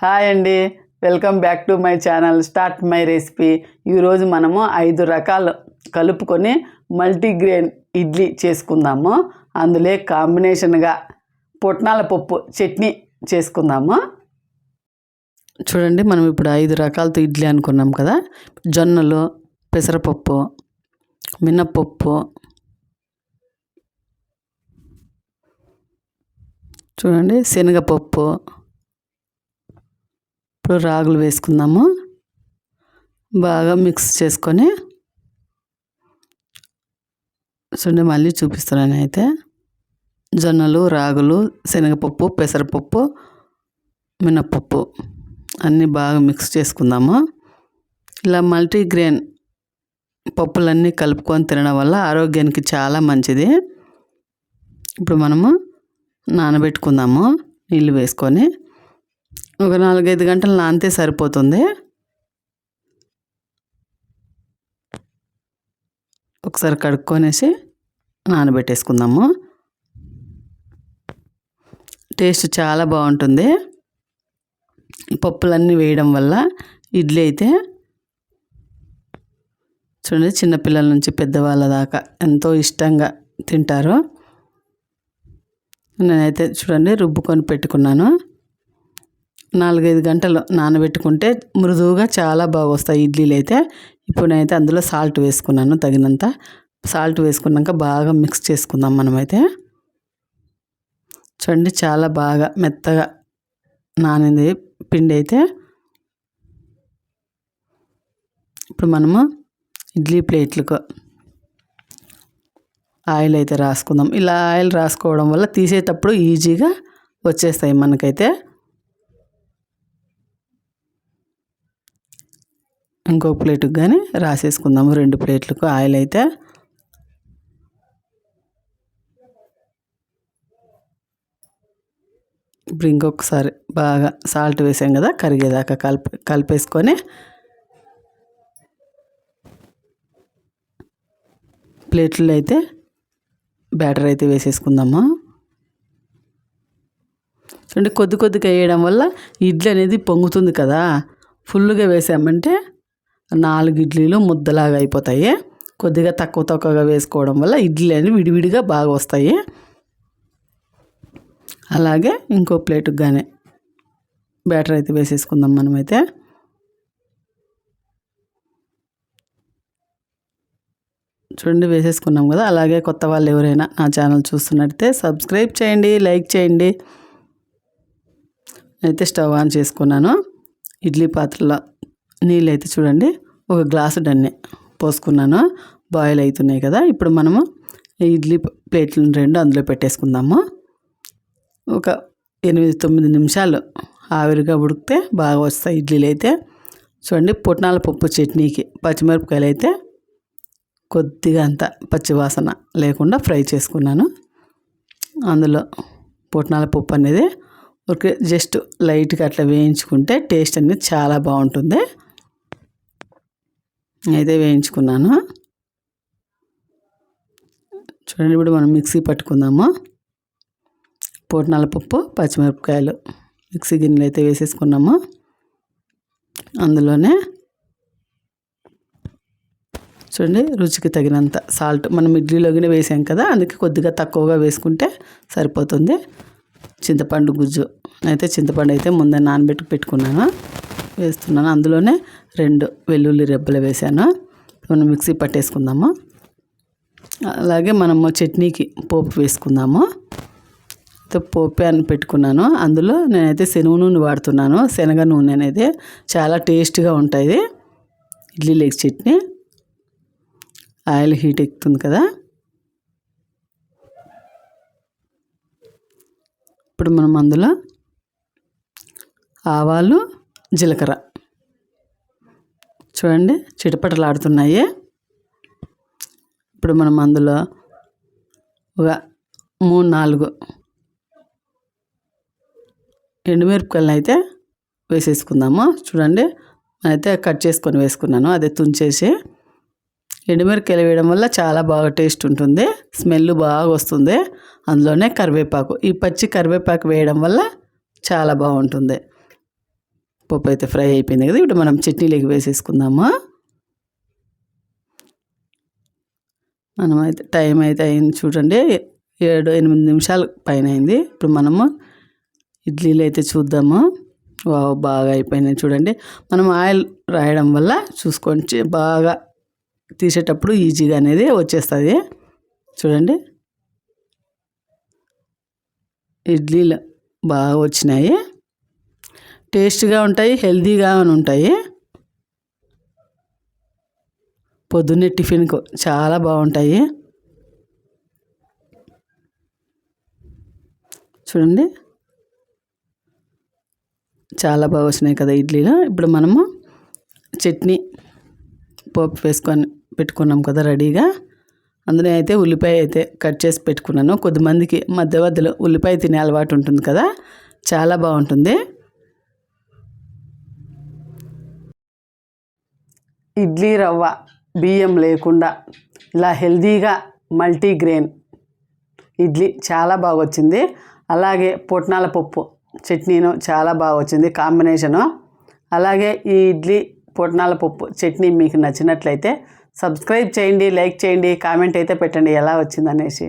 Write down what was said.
Hi అండి. Welcome back to my channel start my recipe. ఈరోజు మనము ఐదు రకాలు కలుపుకొని మల్టీగ్రెయిన్ ఇడ్లీ చేసుకుందాము. అందులో కాంబినేషన్గా పుట్నాల పప్పు చట్నీ చేసుకుందాము. చూడండి మనం ఇప్పుడు ఐదు రకాలతో ఇడ్లీ అనుకున్నాం కదా. జొన్నలు పెసరపప్పు మినప్పప్పు. చూడండి శనగపప్పు. ఇప్పుడు రాగులు వేసుకుందాము. బాగా మిక్స్ చేసుకొని చూడండి మళ్ళీ చూపిస్తున్నాను అయితే జొన్నలు రాగులు శనగపప్పు పెసరపప్పు మినప్పప్పు అన్నీ బాగా మిక్స్ చేసుకుందాము. ఇలా మల్టీగ్రెయిన్ పప్పులన్నీ కలుపుకొని తినడం వల్ల ఆరోగ్యానికి చాలా మంచిది. ఇప్పుడు మనము నానబెట్టుకుందాము నీళ్ళు వేసుకొని. ఒక నాలుగైదు గంటలు నానితే సరిపోతుంది. ఒకసారి కడుక్కొనేసి నానబెట్టేసుకుందాము. టేస్ట్ చాలా బాగుంటుంది. పప్పులన్నీ వేయడం వల్ల ఇడ్లీ అయితే చూడండి చిన్నపిల్లల నుంచి పెద్దవాళ్ళ దాకా ఎంతో ఇష్టంగా తింటారు. నేనైతే చూడండి రుబ్బుకొని పెట్టుకున్నాను. నాలుగైదు గంటలు నానబెట్టుకుంటే మృదువుగా చాలా బాగా వస్తాయి ఇడ్లీలు అయితే ఇప్పుడు నేనైతే అందులో సాల్ట్ వేసుకున్నాను తగినంత. సాల్ట్ వేసుకున్నాక బాగా మిక్స్ చేసుకుందాం మనమైతే. చూడండి చాలా బాగా మెత్తగా నానింది పిండి అయితే ఇప్పుడు మనము ఇడ్లీ ప్లేట్లకు ఆయిల్ అయితే రాసుకుందాం. ఇలా ఆయిల్ రాసుకోవడం వల్ల తీసేటప్పుడు ఈజీగా వచ్చేస్తాయి మనకైతే. ఇంకో ప్లేట్కి కానీ రాసేసుకుందాము. రెండు ప్లేట్లకు ఆయిల్ అయితే. ఇప్పుడు ఇంకొకసారి బాగా సాల్ట్ వేసాం కదా కరిగేదాకా కలిపి కలిపేసుకొని. ప్లేట్లు అయితే బ్యాటర్ అయితే వేసేసుకుందామా. అంటే కొద్ది కొద్దిగా వేయడం వల్ల ఇడ్లీ అనేది పొంగుతుంది కదా ఫుల్గా వేసామంటే నాలుగు ఇడ్లీలు ముద్దలాగా అయిపోతాయి. కొద్దిగా తక్కువ తక్కువగా వేసుకోవడం వల్ల ఇడ్లీ అనేవి విడివిడిగా బాగా వస్తాయి. అలాగే ఇంకో ప్లేటుకు కానీ బ్యాటర్ అయితే వేసేసుకుందాం మనమైతే. చూడండి వేసేసుకున్నాం కదా. అలాగే కొత్త వాళ్ళు ఎవరైనా నా ఛానల్ చూస్తున్నట్టయితే సబ్స్క్రైబ్ చేయండి లైక్ చేయండి. అయితే స్టవ్ ఆన్ చేసుకున్నాను. ఇడ్లీ పాత్రలో నీళ్ళు అయితే చూడండి ఒక గ్లాసు డన్ని పోసుకున్నాను. బాయిల్ అవుతున్నాయి కదా ఇప్పుడు మనము ఇడ్లీ ప్లేట్లు రెండు అందులో పెట్టేసుకుందాము. ఒక ఎనిమిది తొమ్మిది నిమిషాలు ఆవిరిగా ఉడికితే బాగా వస్తాయి ఇడ్లీలు అయితే చూడండి పుట్నాల పప్పు చట్నీకి పచ్చిమిరపకాయలు అయితే కొద్దిగా అంత పచ్చివాసన లేకుండా ఫ్రై చేసుకున్నాను. అందులో పుట్నాల పప్పు అనేది ఒక జస్ట్ లైట్గా అట్లా వేయించుకుంటే టేస్ట్ అనేది చాలా బాగుంటుంది. అయితే వేయించుకున్నాను. చూడండి ఇప్పుడు మనం మిక్సీ పట్టుకుందాము. పుట్నాల పప్పు పచ్చిమిరపకాయలు మిక్సీ గిన్నెలు అయితే వేసేసుకున్నాము. అందులోనే చూడండి రుచికి తగినంత సాల్ట్. మనం ఇడ్లీలోకి వేసాం కదా అందుకే కొద్దిగా తక్కువగా వేసుకుంటే సరిపోతుంది. చింతపండు గుజ్జు. అయితే చింతపండు అయితే ముందే నానబెట్టి పెట్టుకున్నాను. వేస్తున్నాను. అందులోనే రెండు వెల్లుల్లి రెబ్బలు వేసాను మనం మిక్సీ పట్టేసుకుందాము. అలాగే మనము చట్నీకి పోపు వేసుకుందాము. పోపు అని పెట్టుకున్నాను. అందులో నేనైతే శనగ నూనె వాడుతున్నాను. శనగ నూనె అనేది చాలా టేస్ట్గా ఉంటుంది ఇడ్లీ లేక్ చట్నీ. ఆయిల్ హీట్ ఎక్కుతుంది కదా. ఇప్పుడు మనం అందులో ఆవాలు జీలకర్ర. చూడండి చిటపటలాడుతున్నాయి. ఇప్పుడు మనం అందులో ఒక మూడు నాలుగు ఎండుమిరపకాయలను అయితే వేసేసుకుందాము. చూడండి అయితే కట్ చేసుకొని వేసుకున్నాను. అదే తుంచేసి ఎండుమిరకాయలు వేయడం వల్ల చాలా బాగా టేస్ట్ ఉంటుంది. స్మెల్ బాగా వస్తుంది. అందులోనే కరివేపాకు. ఈ పచ్చి కరివేపాకు వేయడం వల్ల చాలా బాగుంటుంది. పప్పు అయితే ఫ్రై అయిపోయింది కదా ఇప్పుడు మనం చట్నీలోకి వేసేసుకుందాము? మనం అయితే టైం అయితే అయింది చూడండి ఏడు ఎనిమిది నిమిషాలు పైన అయింది. ఇప్పుడు మనము ఇడ్లీలు అయితే చూద్దాము. వావ్ బాగా అయిపోయినాయి చూడండి. మనం ఆయిల్ రాయడం వల్ల చూసుకొని బాగా తీసేటప్పుడు ఈజీగా అనేది వచ్చేస్తుంది. చూడండి. ఇడ్లీలు బాగా వచ్చినాయి. టేస్ట్గా ఉంటాయి హెల్తీగా ఉంటాయి. పొద్దున్నే టిఫిన్కు చాలా బాగుంటాయి. చూడండి. చాలా బాగా వచ్చినాయి కదా ఇడ్లీలు. ఇప్పుడు మనము చట్నీ పోపు వేసుకొని పెట్టుకున్నాం కదా రెడీగా. అందులో అయితే ఉల్లిపాయ అయితే కట్ చేసి పెట్టుకున్నాను. కొద్దిమందికి మధ్య మధ్యలో ఉల్లిపాయ తినే అలవాటు ఉంటుంది కదా. చాలా బాగుంటుంది. ఇడ్లీ రవ్వ బియ్యం లేకుండా ఇలా హెల్తీగా మల్టీగ్రెయిన్. ఇడ్లీ చాలా బాగా వచ్చింది అలాగే పుట్నాల పప్పు చట్నీను చాలా బాగా వచ్చింది కాంబినేషను. అలాగే ఈ ఇడ్లీ పుట్నాల పప్పు చట్నీ మీకు నచ్చినట్లయితే సబ్స్క్రైబ్ చేయండి లైక్ చేయండి కామెంట్ అయితే పెట్టండి ఎలా వచ్చిందనేసి.